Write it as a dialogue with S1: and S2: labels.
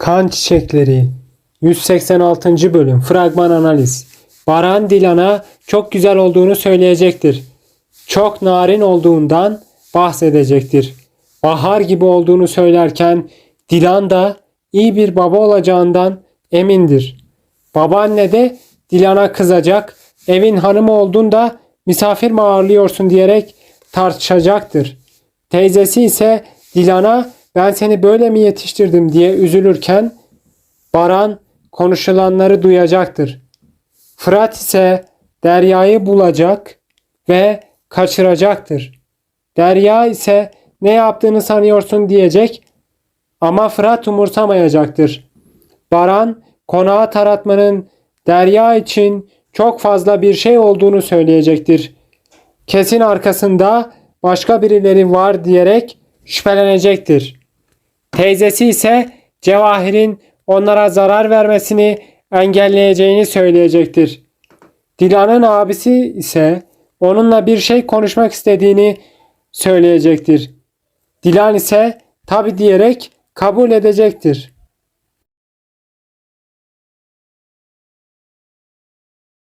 S1: Kan Çiçekleri 186. bölüm fragman analiz. Baran Dilan'a çok güzel olduğunu söyleyecektir. Çok narin olduğundan bahsedecektir. Bahar gibi olduğunu söylerken Dilan da iyi bir baba olacağından emindir. Babaanne de Dilan'a kızacak, evin hanımı olduğunda misafir mi ağırlıyorsun diyerek tartışacaktır. Teyzesi ise Dilan'a ben seni böyle mi yetiştirdim diye üzülürken Baran konuşulanları duyacaktır. Fırat ise Derya'yı bulacak ve kaçıracaktır. Derya ise ne yaptığını sanıyorsun diyecek ama Fırat umursamayacaktır. Baran konağı taratmanın Derya için çok fazla bir şey olduğunu söyleyecektir. Kesin arkasında başka birileri var diyerek şüphelenecektir. Teyzesi ise Cevahir'in onlara zarar vermesini engelleyeceğini söyleyecektir. Dilan'ın abisi ise onunla bir şey konuşmak istediğini söyleyecektir. Dilan ise tabi diyerek kabul edecektir.